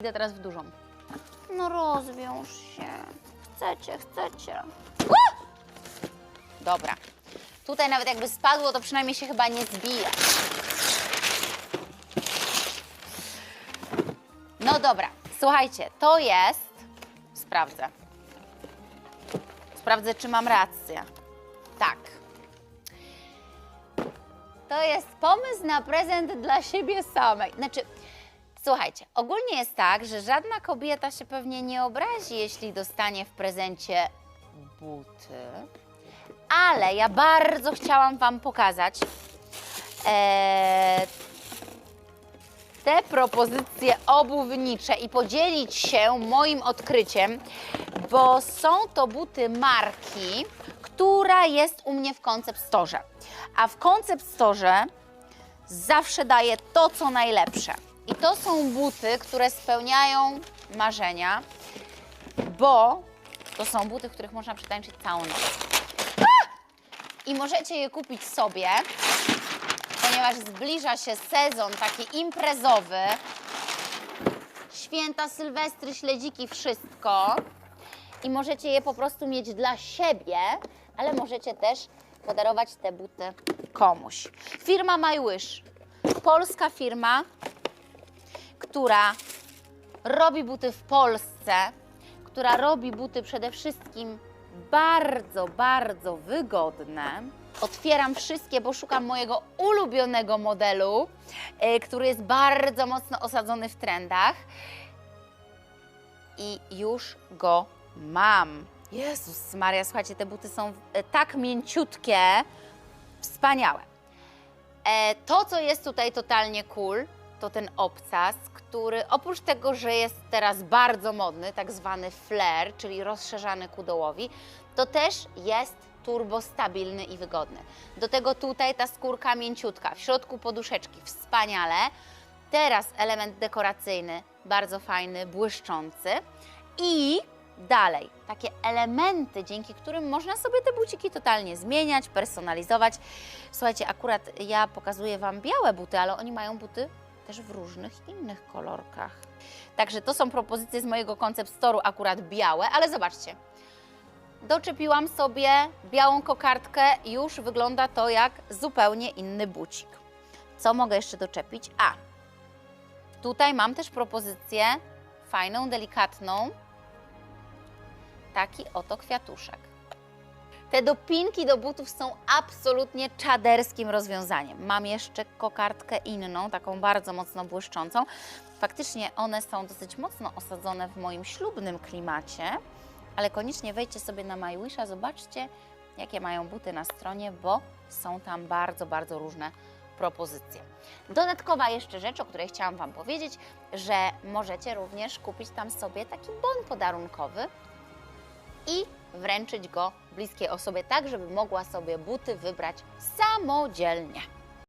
Idę teraz w dużą. No rozwiąż się. Chcecie, chcecie. Dobra. Tutaj nawet jakby spadło, to przynajmniej się chyba nie zbija. No dobra, słuchajcie, to jest. Sprawdzę. Sprawdzę, czy mam rację. Tak. To jest pomysł na prezent dla siebie samej. Znaczy, słuchajcie, ogólnie jest tak, że żadna kobieta się pewnie nie obrazi, jeśli dostanie w prezencie buty. Ale ja bardzo chciałam Wam pokazać e, te propozycje obuwnicze i podzielić się moim odkryciem, bo są to buty marki, która jest u mnie w Concept Store. A w Concept Store zawsze daję to, co najlepsze. I to są buty, które spełniają marzenia, bo to są buty, w których można przetańczyć całą noc. I możecie je kupić sobie, ponieważ zbliża się sezon taki imprezowy. Święta, sylwestry, śledziki, wszystko. I możecie je po prostu mieć dla siebie, ale możecie też podarować te buty komuś. Firma My Wish. Polska firma, która robi buty w Polsce, która robi buty przede wszystkim bardzo, bardzo wygodne. Otwieram wszystkie, bo szukam mojego ulubionego modelu, y, który jest bardzo mocno osadzony w trendach. I już go mam. Jezus Maria, słuchajcie, te buty są e, tak mięciutkie, wspaniałe. E, to, co jest tutaj totalnie cool, to ten obcas, który oprócz tego, że jest teraz bardzo modny, tak zwany flare, czyli rozszerzany ku dołowi, to też jest turbostabilny i wygodny. Do tego tutaj ta skórka mięciutka, w środku poduszeczki, wspaniale. Teraz element dekoracyjny, bardzo fajny, błyszczący. I dalej, takie elementy, dzięki którym można sobie te buciki totalnie zmieniać, personalizować. Słuchajcie, akurat ja pokazuję Wam białe buty, ale oni mają buty też w różnych innych kolorkach. Także to są propozycje z mojego koncept storu, akurat białe, ale zobaczcie. Doczepiłam sobie białą kokardkę, już wygląda to jak zupełnie inny bucik. Co mogę jeszcze doczepić? A, tutaj mam też propozycję fajną, delikatną. Taki oto kwiatuszek. Te dopinki do butów są absolutnie czaderskim rozwiązaniem. Mam jeszcze kokardkę inną, taką bardzo mocno błyszczącą. Faktycznie one są dosyć mocno osadzone w moim ślubnym klimacie, ale koniecznie wejdźcie sobie na MyWisha, zobaczcie, jakie mają buty na stronie, bo są tam bardzo, bardzo różne propozycje. Dodatkowa jeszcze rzecz, o której chciałam Wam powiedzieć, że możecie również kupić tam sobie taki bon podarunkowy, i wręczyć go bliskiej osobie, tak żeby mogła sobie buty wybrać samodzielnie.